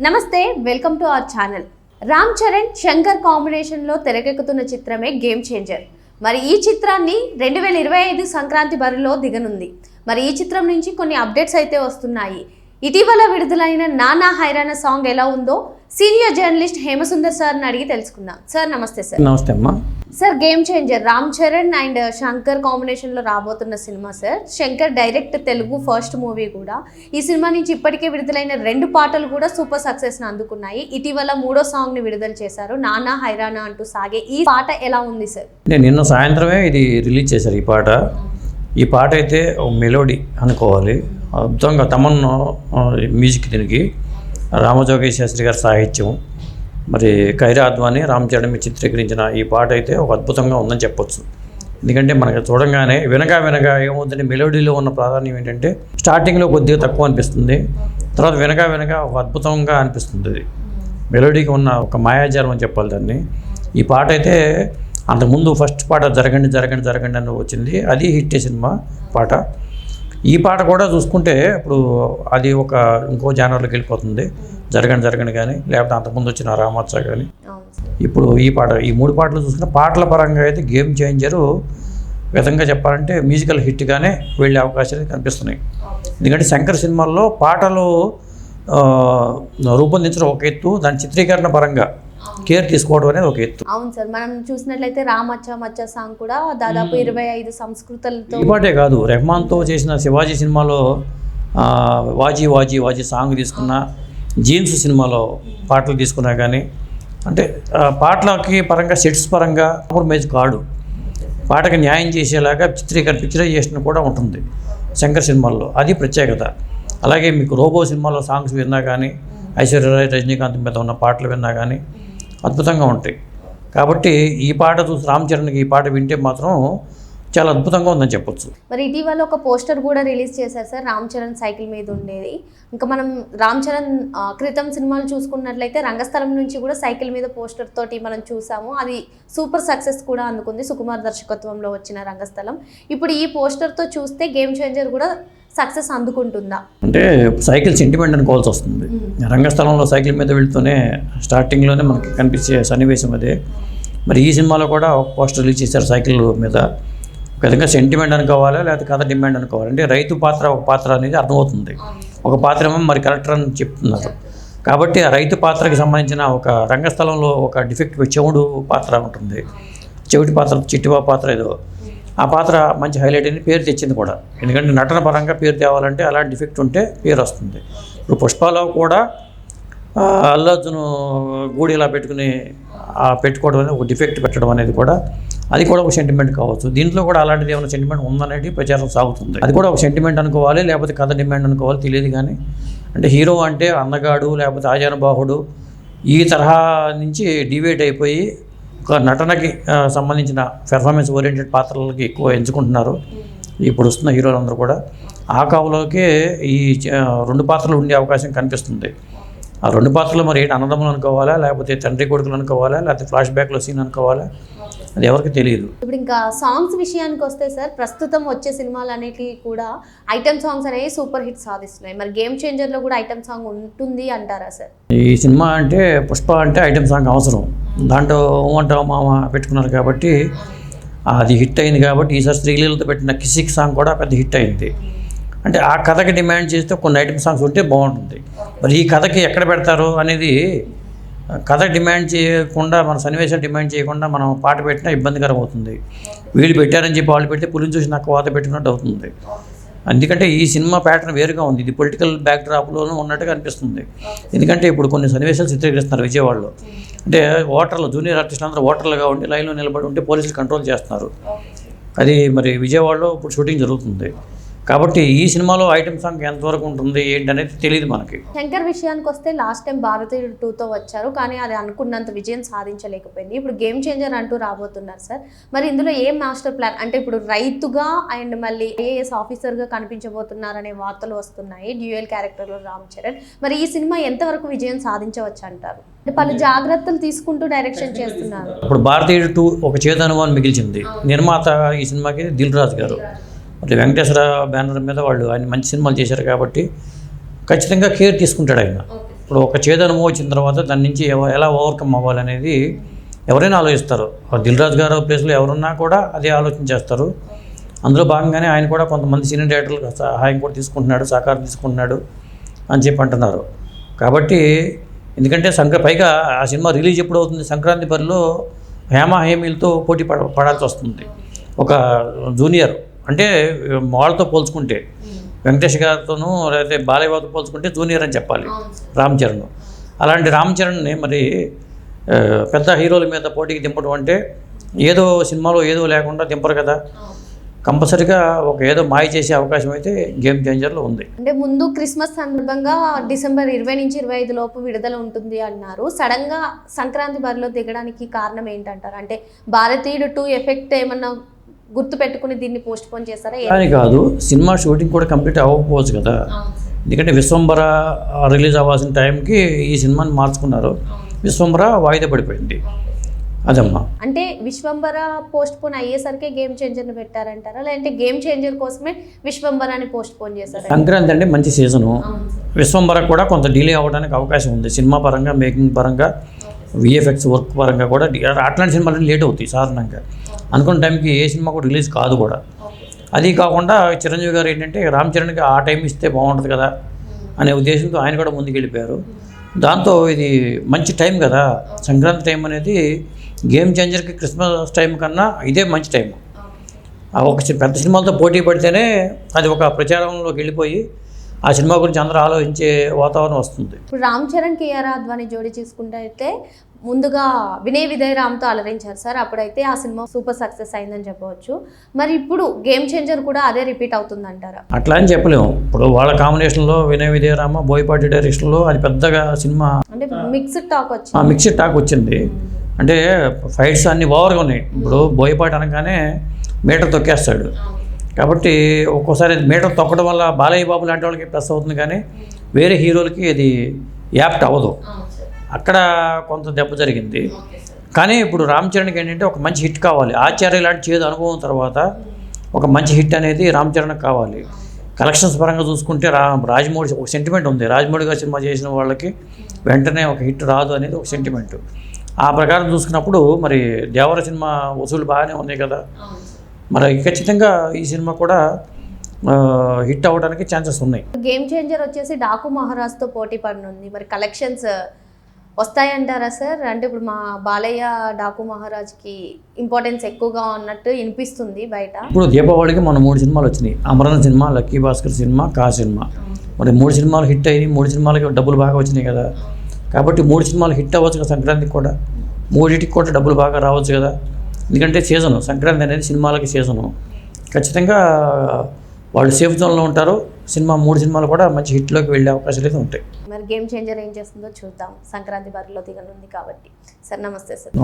నమస్తే welcome to our channel. Ram Charan Shankar కాంబినేషన్లో తెరకెక్కుతున్న చిత్రమే గేమ్ చేంజర్ మరి ఈ చిత్రాన్ని రెండు వేల ఇరవై ఐదు సంక్రాంతి బరిలో దిగనుంది. మరి ఈ చిత్రం నుంచి కొన్ని అప్డేట్స్ అయితే వస్తున్నాయి. ఇటీవల విడుదలైన నానా హైరాణ సాంగ్ ఎలా ఉందో సీనియర్ జర్నలిస్ట్ హేమసుందర్ సార్ని అడిగి తెలుసుకుందాం. సార్ నమస్తే సార్. నమస్తే అమ్మా. Sir game changer Ram Charan and Shankar కాంబినేషన్లో రాబోతున్న cinema sir Shankar direct Telugu first movie కూడా. ఈ సినిమా నుంచి ఇప్పటికే విడుదలైన రెండు పాటలు కూడా సూపర్ సక్సెస్ని అందుకున్నాయి. ఇటీవల మూడో సాంగ్ని విడుదల చేశారు. నానా హైరానా అంటూ సాగే ఈ పాట ఎలా ఉంది సార్ నేను నిన్న సాయంత్రమే ఇది రిలీజ్ చేశారు ఈ పాట. ఈ పాట అయితే మెలోడీ అనుకోవాలి. అద్భుతంగా తమన్ మ్యూజిక్ దీనికి. రామజోగేశ్వరి శాస్త్రి గారి సాహిత్యం. మరి కైరాద్వాని రామ్ చరణ్ చిత్రీకరించిన ఈ పాట అయితే ఒక అద్భుతంగా ఉందని చెప్పొచ్చు. ఎందుకంటే మనకి చూడంగానే వినగా వినగా ఏమవుతుంది మెలోడీలో ఉన్న ప్రాధాన్యం ఏంటంటే స్టార్టింగ్లో కొద్దిగా తక్కువ అనిపిస్తుంది. తర్వాత వినగా వినగా ఒక అద్భుతంగా అనిపిస్తుంది అది. మెలోడీకి ఉన్న ఒక మాయాజాలం అని చెప్పాలి దాన్ని. ఈ పాట అయితే అంతకుముందు ఫస్ట్ పాట జరగండి జరగండి జరగండి అని వచ్చింది. అది హిట్ సినిమా పాట. ఈ పాట కూడా చూసుకుంటే ఇప్పుడు అది ఒక ఇంకో జానర్లోకి వెళ్ళిపోతుంది. జరగండి జరగండి కానీ లేకపోతే అంతకుముందు వచ్చిన రామచ్చ కానీ. ఇప్పుడు ఈ పాట ఈ మూడు పాటలు చూసుకుంటే పాటల పరంగా అయితే గేమ్ చేంజరు. విధంగా చెప్పాలంటే మ్యూజికల్ హిట్గానే వెళ్ళే అవకాశాలు కనిపిస్తున్నాయి. ఎందుకంటే శంకర్ సినిమాల్లో పాటలు రూపొందించడం ఒక ఎత్తు. దాని చిత్రీకరణ పరంగా కేర్ తీసుకోవడం అనేది ఒక ఎత్తు. అవును సార్ మనం చూసినట్లయితే రామచ్చ మచ్చ సాంగ్ కూడా దాదాపు ఇరవై ఐదు సంస్కృతులతో ఈ పాటే కాదు రెహమాన్తో చేసిన శివాజీ సినిమాలో వాజీ వాజీ వాజీ సాంగ్ తీసుకున్నా జీన్స్ సినిమాలో పాటలు తీసుకున్నా కానీ అంటే పాటలకి పరంగా సెట్స్ పరంగా కాంప్రమైజ్ కాడు. పాటకి న్యాయం చేసేలాగా చిత్రీకరణ పిక్చరైజేషన్ కూడా ఉంటుంది శంకర్ సినిమాల్లో. అది ప్రత్యేకత. అలాగే మీకు రోబో సినిమాలో సాంగ్స్ విన్నా కానీ ఐశ్వర్యరాయ్ రజనీకాంత్ మీద ఉన్న పాటలు విన్నా కానీ అద్భుతంగా ఉంటాయి. కాబట్టి ఈ పాట చూసి రామ్ చరణ్కి ఈ పాట వింటే మాత్రం చాలా అద్భుతంగా ఉందని చెప్పొచ్చు. మరి ఇటీవల ఒక పోస్టర్ కూడా రిలీజ్ చేశారు సార్ రామ్ చరణ్ సైకిల్ మీద ఉండేది. ఇంకా మనం రామ్ చరణ్ ఆ, క్రితం సినిమాలు చూసుకున్నట్లయితే రంగస్థలం నుంచి కూడా సైకిల్ మీద పోస్టర్ తోటి మనం చూసాము. అది సూపర్ సక్సెస్ కూడా అందుకుంది. సుకుమార్ దర్శకత్వంలో వచ్చిన రంగస్థలం. ఇప్పుడు ఈ పోస్టర్తో చూస్తే గేమ్ చేంజర్ కూడా సక్సెస్ అందుకుంటుందా? అంటే సైకిల్ సెంటిమెంట్ అనుకోవాల్సి వస్తుంది. రంగస్థలంలో సైకిల్ మీద వెళ్తూనే స్టార్టింగ్లోనే మనకి కనిపించే సన్నివేశం అదే. మరి ఈ సినిమాలో కూడా ఒక పోస్టర్ రిలీజ్ చేశారు సైకిల్ మీద. ఒక విధంగా సెంటిమెంట్ అనుకోవాలా లేకపోతే కథ డిమాండ్ అనుకోవాలి? అంటే రైతు పాత్ర ఒక పాత్ర అనేది అర్థమవుతుంది. ఒక పాత్ర ఏమో మరి కలెక్టర్ అని చెప్తున్నారు. కాబట్టి ఆ రైతు పాత్రకి సంబంధించిన ఒక రంగస్థలంలో ఒక డిఫెక్ట్ చెవుడు పాత్ర ఉంటుంది. చెవిటి పాత్ర చిట్టివా పాత్ర ఏదో. ఆ పాత్ర మంచి హైలైట్ అని పేరు తెచ్చింది కూడా. ఎందుకంటే నటన పరంగా పేరు తేవాలంటే అలాంటి డిఫెక్ట్ ఉంటే పేరు వస్తుంది. ఇప్పుడు పుష్పాలో కూడా అల్లర్జును గూడి ఇలా పెట్టుకుని ఆ పెట్టుకోవడం అనేది ఒక డిఫెక్ట్ పెట్టడం అనేది కూడా అది కూడా ఒక సెంటిమెంట్ కావచ్చు. దీంట్లో కూడా అలాంటిది ఏమైనా సెంటిమెంట్ ఉందనేది ప్రచారం సాగుతుంది. అది కూడా ఒక సెంటిమెంట్ అనుకోవాలి లేకపోతే కథ డిమాండ్ అనుకోవాలి తెలియదు కానీ. అంటే హీరో అంటే అందగాడు లేకపోతే ఆజానుబాహుడు ఈ తరహా నుంచి డివేట్ అయిపోయి ఒక నటనకి సంబంధించిన పెర్ఫార్మెన్స్ ఓరియంటెడ్ పాత్రలకి ఎక్కువ ఎంచుకుంటున్నారు. ఇప్పుడు వస్తున్న హీరోలందరూ కూడా. ఆ కావులోకే ఈ రెండు పాత్రలు ఉండే అవకాశం కనిపిస్తుంది. ఆ రెండు పాత్రలు మరి ఏంటి అన్నదమ్ములు అనుకోవాలా లేకపోతే తండ్రి కొడుకులు అనుకోవాలా లేకపోతే ఫ్లాష్ బ్యాక్లో సీన్ అనుకోవాలా? అది ఎవరికి తెలియదు ఇప్పుడు ఇంకా సాంగ్స్ విషయానికి వస్తే సార్ ప్రస్తుతం వచ్చే సినిమాలు అనేటివి కూడా ఐటమ్ సాంగ్స్ అనేవి సూపర్ హిట్ సాధిస్తున్నాయి. మరి గేమ్ చేంజర్లో కూడా ఐటమ్ సాంగ్ ఉంటుంది అంటారా సార్? ఈ సినిమా అంటే పుష్ప అంటే ఐటెం సాంగ్ అవసరం. దాంట్లో అంటావు మామ పెట్టుకున్నారు కాబట్టి అది హిట్ అయింది కాబట్టి ఈసారి శ్రీలీలతో పెట్టిన కిసిక్ సాంగ్ కూడా పెద్ద హిట్ అయింది. అంటే ఆ కథకి డిమాండ్ చేస్తే కొన్ని ఐటమ్ సాంగ్స్ ఉంటే బాగుంటుంది. మరి ఈ కథకి ఎక్కడ పెడతారు అనేది కథ డిమాండ్ చేయకుండా మన సన్నివేశాలు డిమాండ్ చేయకుండా మనం పాట పెట్టినా ఇబ్బందికరం అవుతుంది. వీళ్ళు పెట్టారని చెప్పి వాళ్ళు పెడితే పులిని చూసి నాకు వాత పెట్టినట్టు అవుతుంది. ఎందుకంటే ఈ సినిమా ప్యాటర్న్ వేరుగా ఉంది. ఇది పొలిటికల్ బ్యాక్ డ్రాప్లోనూ ఉన్నట్టుగా అనిపిస్తుంది. ఎందుకంటే ఇప్పుడు కొన్ని సన్నివేశాలు చిత్రీకరిస్తున్నారు విజయవాడలో. అంటే ఓటర్లు జూనియర్ ఆర్టిస్టులు అందరూ ఓటర్లుగా ఉండి లైన్లో నిలబడి ఉంటే పోలీసులు కంట్రోల్ చేస్తున్నారు. అది మరి విజయవాడలో ఇప్పుడు షూటింగ్ జరుగుతుంది. కాబట్టి ఈ సినిమాలో ఐటమ్ సాంగ్ ఎంతవరకు ఉంటుంది ఏంటి అనేది తెలియదు మనకి. శంకర్ విషయానికి వస్తే లాస్ట్ టైం భారతీయుడు టూతో వచ్చారు కానీ అది అనుకున్నంత విజయం సాధించలేకపోయింది. ఇప్పుడు గేమ్ చేంజర్ అంటూ రాబోతున్నారు సార్. మరి ఇందులో ఏం మాస్టర్ ప్లాన్? అంటే ఇప్పుడు రైతుగా అండ్ మళ్ళీ ఐఏఎస్ ఆఫీసర్గా కనిపించబోతున్నారనే వార్తలు వస్తున్నాయి డ్యూయల్ క్యారెక్టర్లో రామ్ చరణ్. మరి ఈ సినిమా ఎంతవరకు విజయం సాధించవచ్చు అంటారు? అంటే పలు జాగ్రత్తలు తీసుకుంటూ డైరెక్షన్ చేస్తున్నారు. ఇప్పుడు భారతీయుడు టూ ఒక చేతనుభవాన్ని మిగిల్చింది. నిర్మాత ఈ సినిమాకి దిల్ రాజు గారు మరి వెంకటేశ్వర బ్యానర్ మీద వాళ్ళు ఆయన మంచి సినిమాలు చేశారు కాబట్టి ఖచ్చితంగా కేర్ తీసుకుంటాడు ఆయన. ఇప్పుడు ఒక చేదు అనుభవం వచ్చిన తర్వాత దాని నుంచి ఎవ- ఎలా ఓవర్కమ్ అవ్వాలనేది ఎవరైనా ఆలోచిస్తారు. దిల్ రాజు గారు ప్లేస్లో ఎవరున్నా కూడా అదే ఆలోచన చేస్తారు. అందులో భాగంగానే ఆయన కూడా కొంతమంది సీనియర్ డైరెక్టర్లకు సహాయం కూడా తీసుకుంటున్నాడు సహకారం తీసుకుంటున్నాడు అని చెప్పి అంటున్నారు. కాబట్టి ఎందుకంటే సంక్ర పైగా ఆ సినిమా రిలీజ్ ఎప్పుడు అవుతుంది? సంక్రాంతి బరిలో హేమ హేమీలతో పోటీ పడ పడాల్సి వస్తుంది. ఒక జూనియర్ అంటే వాళ్ళతో పోల్చుకుంటే వెంకటేష్ గారితోనూ లేకపోతే బాలయ్యతో పోల్చుకుంటే జూనియర్ అని చెప్పాలి రామ్ చరణ్ అలాంటి రామ్ చరణ్ని మరి పెద్ద హీరోల మీద పోటీకి దింపడం అంటే ఏదో సినిమాలో ఏదో లేకుండా దింపరు కదా. కంపల్సరిగా ఒక ఏదో మాయ చేసే అవకాశం అయితే గేమ్ చేంజర్లో ఉంది. అంటే ముందు క్రిస్మస్ సందర్భంగా డిసెంబర్ ఇరవై నుంచి ఇరవై ఐదు లోపు విడుదల ఉంటుంది అన్నారు. సడన్గా సంక్రాంతి బరిలో దిగడానికి కారణం ఏంటంటారు? అంటే భారతీయుడు టూ ఎఫెక్ట్ ఏమన్నా గుర్తు పెట్టుకుని దీన్ని పోస్ట్ పోన్ చేస్తారా కానీ కాదు సినిమా షూటింగ్ కూడా కంప్లీట్ అవ్వకపోవచ్చు కదా. ఎందుకంటే విశ్వంబర రిలీజ్ అవ్వాల్సిన టైంకి ఈ సినిమాని మార్చుకున్నారు. విశ్వంబర వాయిదా పడిపోయింది. అదమ్మా. అంటే విశ్వంబర పోస్ట్ పోన్ అయ్యేసరికి గేమ్ చేంజర్ని పెట్టారంటారా? లేదంటే గేమ్ చేంజర్ కోసమే విశ్వంబరాని పోస్ట్ పోన్ చేశారా సంక్రాంతి అంటే మంచి సీజను. విశ్వంబర కూడా కొంత డిలే అవ్వడానికి అవకాశం ఉంది. సినిమా పరంగా మేకింగ్ పరంగా విఎఫ్ఎక్స్ వర్క్ పరంగా కూడా. అట్లాంటి సినిమాలు లేట్ అవుతాయి సాధారణంగా. అనుకున్న టైంకి ఏ సినిమా కూడా రిలీజ్ కాదు కూడా. అది కాకుండా చిరంజీవి గారు ఏంటంటే రామ్ చరణ్కి ఆ టైం ఇస్తే బాగుంటుంది కదా అనే ఉద్దేశంతో ఆయన కూడా ముందుకెళ్ళిపోయారు. దాంతో ఇది మంచి టైం కదా. సంక్రాంతి టైం అనేది గేమ్ చేంజర్కి క్రిస్మస్ టైం కన్నా ఇదే మంచి టైం. ఆ ఒక పెద్ద సినిమాలతో పోటీ పడితేనే అది ఒక ప్రచారంలోకి వెళ్ళిపోయి ఆ సినిమా గురించి అందరూ ఆలోచించే వాతావరణం వస్తుంది. ఇప్పుడు రామ్ చరణ్ కియారా అద్వాని జోడి చూసుకుంటే అయితే ముందుగా వినయ్ విజయ్ రామ్తో అలరించారు సార్. అప్పుడైతే ఆ సినిమా సూపర్ సక్సెస్ అయిందని చెప్పవచ్చు. మరి ఇప్పుడు గేమ్ చేంజర్ కూడా అదే రిపీట్ అవుతుందంటారా? అట్లా అని చెప్పలేము. ఇప్పుడు వాళ్ళ కాంబినేషన్లో వినయ్ విజయరామ బోయపాటి డైరెక్షన్లో అది పెద్దగా సినిమా అంటే మిక్స్డ్ టాక్ ఆ వచ్చింది. మిక్స్డ్ టాక్ వచ్చింది. అంటే ఫైట్స్ అన్నీ ఓవర్గా ఉన్నాయి. ఇప్పుడు బోయపాటి అనగానే మీటర్ తొక్కేస్తాడు. కాబట్టి ఒక్కోసారి మీటర్ తొక్కడం వల్ల బాలయ్య బాబు లాంటి వాళ్ళకి ప్లస్ అవుతుంది కానీ వేరే హీరోలకి అది యాప్ట్ అవ్వదు. అక్కడ కొంత దెబ్బ జరిగింది. కానీ ఇప్పుడు రామ్ చరణ్కి ఏంటంటే ఒక మంచి హిట్ కావాలి. ఆచార్య లాంటి చేదు అనుభవం తర్వాత ఒక మంచి హిట్ అనేది రామ్ చరణ్కి కావాలి. కలెక్షన్స్ పరంగా చూసుకుంటే రా రాజమౌళి ఒక సెంటిమెంట్ ఉంది. రాజమౌళి గారు సినిమా చేసిన వాళ్ళకి వెంటనే ఒక హిట్ రాదు అనేది ఒక సెంటిమెంట్ ఆ ప్రకారం చూసుకున్నప్పుడు మరి దేవర సినిమా వసూలు బాగానే ఉన్నాయి కదా. మరి ఖచ్చితంగా ఈ సినిమా కూడా హిట్ అవ్వడానికి ఛాన్సెస్ ఉన్నాయి. గేమ్ చేంజర్ వచ్చేసి డాకు మహారాజ్తో పోటీ పడనుంది. మరి కలెక్షన్స్ వస్తాయంటారా సార్? అంటే ఇప్పుడు మా బాలయ్య డాకు మహారాజ్కి ఇంపార్టెన్స్ ఎక్కువగా ఉన్నట్టు వినిపిస్తుంది బయట. ఇప్పుడు దీపావళికి మన మూడు సినిమాలు వచ్చినాయి. అమరన్ సినిమా లక్కీ భాస్కర్ సినిమా కా సినిమా. మరి మూడు సినిమాలు హిట్ అయ్యి మూడు సినిమాలకి డబ్బులు బాగా వచ్చినాయి కదా. కాబట్టి మూడు సినిమాలు హిట్ అవ్వచ్చు కదా సంక్రాంతికి కూడా. మూడింటికి కూడా డబ్బులు బాగా రావచ్చు కదా. ఎందుకంటే సీజను సంక్రాంతి అనేది సినిమాలకి సీజను. ఖచ్చితంగా వాళ్ళు సేఫ్ జోన్లో ఉంటారు. సినిమా మూడు సినిమాలు కూడా మంచి హిట్లోకి వెళ్ళే అవకాశాలు అయితే ఉంటాయి. మరి గేమ్ చేంజర్ ఏం చేస్తుందో చూద్దాం. సంక్రాంతి బరిలో దిగనుంది కాబట్టి. సార్ నమస్తే సార్.